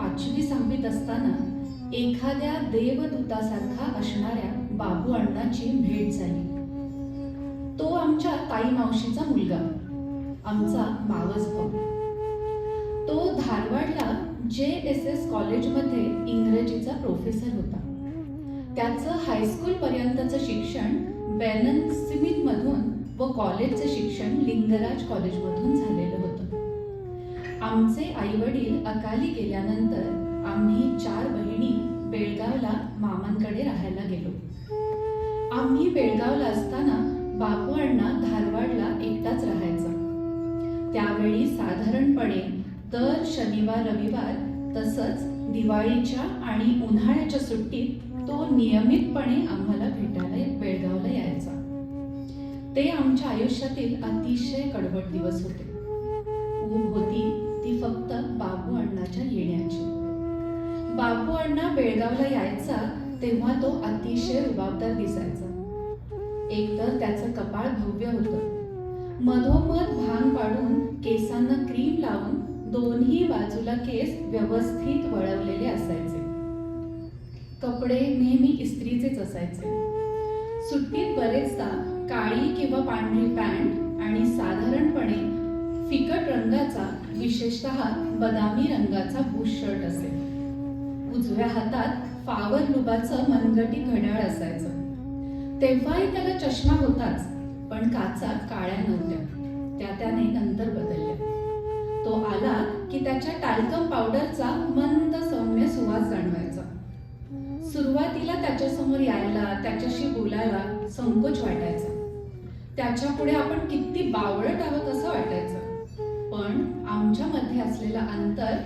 पाचवी सहावीत असताना एखाद्या देवदूतासारखा असणाऱ्या बाबू अण्णाची भेट झाली. तो आमच्या ताई मावशीचा मुलगा आमचा मावस भाऊ. तो धारवाडला जे एस एस कॉलेजमध्ये इंग्रजीचा प्रोफेसर होता. त्याचं हायस्कूल पर्यंतचं शिक्षण बेनन सिमितमधून मधून व कॉलेजचं शिक्षण लिंगराज कॉलेजमधून झालेलं. आमचे आई वडील अकाली गेल्यानंतर आम्ही चार बहिणी बेळगावला मामांकडे राहायला गेलो. आम्ही बेळगावला असताना बापू अण्णा धारवाडला एकटाच राहायचा. त्यावेळी साधारणपणे दर शनिवार रविवार तसंच दिवाळीच्या आणि उन्हाळ्याच्या सुट्टीत तो नियमितपणे आम्हाला भेटायला बेळगावला यायचा. ते आमच्या आयुष्यातील अतिशय कडवट दिवस होते. ऊब होती ती फक्त बाबू अण्णाच्या येण्याची. बाबू अण्णा बेळगावला यायचा तेव्हा तो अतिशय रुबाबदार दिसायचा. एकतर त्याचं कपाळ भव्य होतं. मधोमध भांग पाडून केसांना क्रीम लावून दोन्ही बाजूला केस व्यवस्थित वळवलेले असायचे. कपडे नेहमी इस्त्रीचेच असायचे. सुट्टीत बरेचदा काळी किंवा पांढरी पॅन्ट आणि साधारणपणे फिकट रंगाचा विशेषतः बदामी रंगाचा बुश शर्ट असे उजव्या हातात फावर लुबाचं मनगटी घड्याळ असायचं. तेव्हाही त्याला चष्मा होताच पण काचा काळ्या नव्हत्या. त्या त्याने नंतर बदलल्या. तो आला की त्याच्या टाल्कम पावडरचा मंद सौम्य सुवास जाणवायचा. सुरुवातीला त्याच्यासमोर यायला त्याच्याशी बोलायला संकोच वाटायचा. त्याच्या पुढे आपण किती बावळट आहोत असं वाटायचं. पण आमच्यामध्ये असलेलं अंतर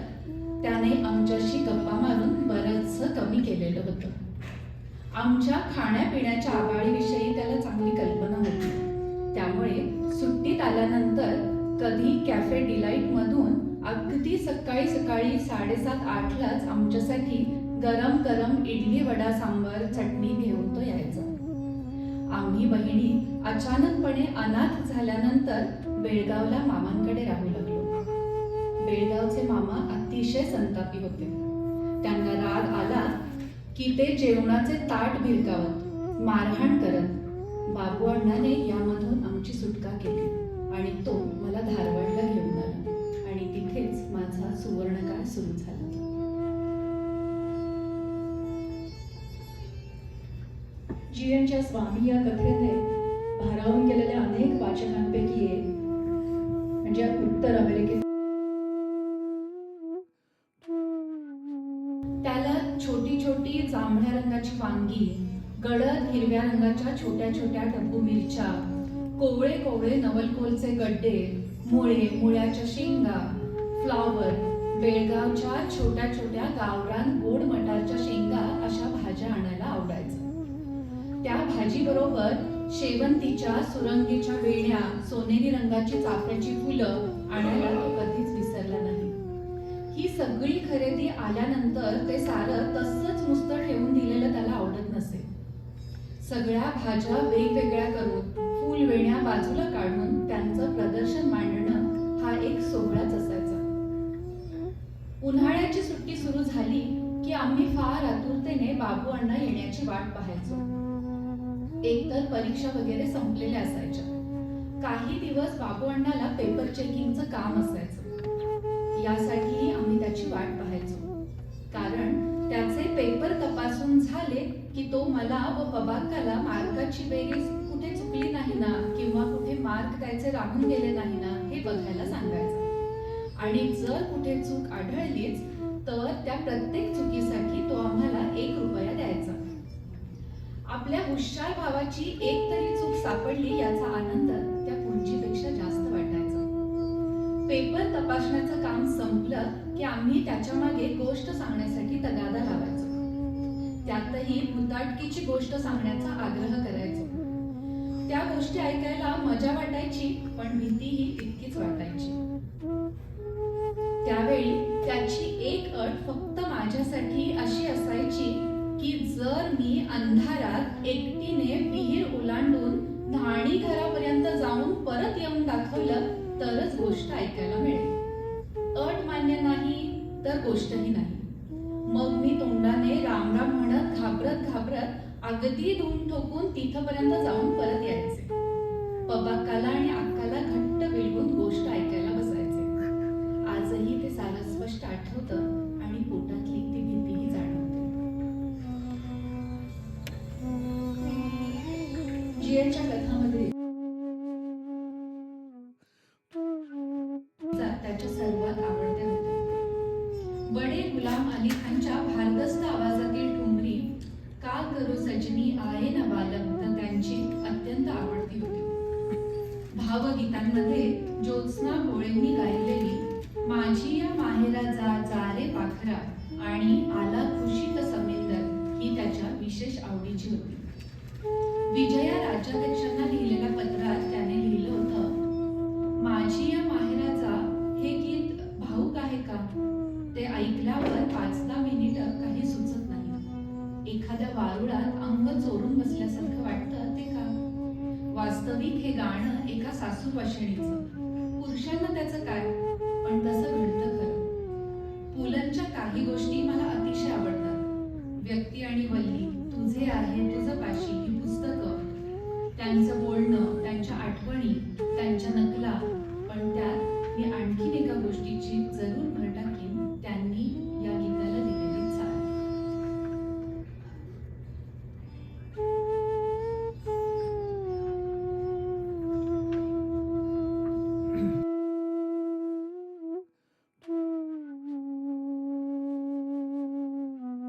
त्याने आमच्याशी गप्पा मारून बरंचसं कमी केलेलं होतं. आमच्या खाण्यापिण्याच्या आबाळीविषयी त्याला चांगली कल्पना होती. त्यामुळे सुट्टीत आल्यानंतर कधी कॅफे डिलाईट मधून अगदी सकाळी सकाळी साडेसात आठलाच आमच्यासाठी गरम गरम इडली वडा सांबार चटणी घेऊन तो यायचा. आम्ही बहिणी अचानकपणे अनाथ झाल्यानंतर बेळगावला मामांकडे राहतो बेळगावचे मामा अतिशय संतापी होते. त्यांना राग आला की ते जेवणाचे ताट भिरकावत मारहाण करत बाबू अण्णाने यामधून आमची सुटका केली आणि तो मला धारवाडला घेऊन आला आणि तिथेच माझा सुवर्णकाळ सुरू झाला. जीएनच्या स्वामी या कथेने भारावून गेलेल्या अनेक वाचकांपैकी एक म्हणजे उत्तर अमेरिकेत जांभळ्या रंगाची वांगी गडद हिरव्या रंगाच्या छोट्या छोट्या डब्बू मिरच्या कोवळे कोवळे नवलकोलचे गड्डे मुळे मुळ्याच्या शेंगा फ्लॉवर बेळगावच्या छोट्या छोट्या गावरान गोड मटारच्या शेंगा अशा भाज्या आणायला आवडायचं. त्या भाजी बरोबर शेवंतीच्या सुरंगीच्या वेण्या सोनेरी रंगाची चाफ्याची फुलं आणायला तो कधीच विसरला नाही. ही सगळी खरेदी आल्यानंतर ते सारं सगळ्या भाज्या वेगवेगळ्या करून फुल वेण्या बाजूला काढून त्यांचं प्रदर्शन मांडणं हा एक सोहळाच असायचा. उन्हाळ्याची सुट्टी सुरू झाली की आम्ही फार आतुरतेने बाबू अण्णा येण्याची वाट पाहायचो. एकतर परीक्षा वगैरे संपलेल्या असायच्या. काही दिवस बाबू अण्णाला पेपर चेकिंगचं काम असायचं. यासाठी आम्ही त्याची वाट पाहायचो. कारण त्याचे पेपर तपासून झाले की तो मला व पबाकाला मार्काची बेरीज कुठे चुकली नाही ना किंवा कुठे मार्क त्याचे राहून गेले नाही ना हे बघायला सांगायचं. आणि जर कुठे चूक आढळलीच तर त्या प्रत्येक चुकीसाठी तो आम्हाला एक रुपया द्यायचा. आपल्या हुशार भावाची एक तरी चूक सापडली याचा आनंद त्या पुंजीपेक्षा जास्त वाटायचा. पेपर तपासण्याचं काम संपलं की आम्ही त्याच्यामागे गोष्ट सांगण्यासाठी तगादा लावायचो. त्यातही भुताटकीची गोष्ट सांगण्याचा आग्रह करायचो. त्या गोष्टी ऐकायला मजा वाटायची पण भीतीही तितकीच वाटायची. त्यावेळी त्याची एक अट फक्त माझ्यासाठी अशी असायची की जर मी अंधारात एकटीने विहीर ओलांडून धाणी घरापर्यंत जाऊन परत येऊन दाखवलं तरच गोष्ट ऐकायला मिळेल. मान्य नाही तर गोष्टही नाही. मग मी तोंडाने राम राम म्हणत घाबरत घाबरत अगदी धूम ठोकून तिथपर्यंत जाऊन परत यायचे. पबाक्काला आणि अक्काला घट्ट बिलवून गोष्ट ऐकायला बसायचे. आजही ते सारं स्पष्ट आठवतं आणि पोटातली बडे गुलाम अली खानच्या भारदस्त आवाजातील ठुमरी. का करू सजनी आये न बालक तर त्यांची अत्यंत आवडती होती. भावगीतांमध्ये ज्योत्स्ना गोळेंनी गायलेली माझी या माहेरा जा रे पाखरा आणि आला खुशीत समेंदर ही त्याच्या विशेष आवडीची होती. विजया राज्याध्यक्षांना चोरून बसल्यासारखं वाटतं ते का? वास्तविक हे गाणं एका सासू वाशिणीचं पुरुषांना त्याचं काय? पण तसं घडतं खरं. पुलंच्या काही गोष्टी मला अतिशय आवडतात. व्यक्ती आणि वल्ली तुझे आहे तुझं पाशी ही पुस्तकं. त्यांचं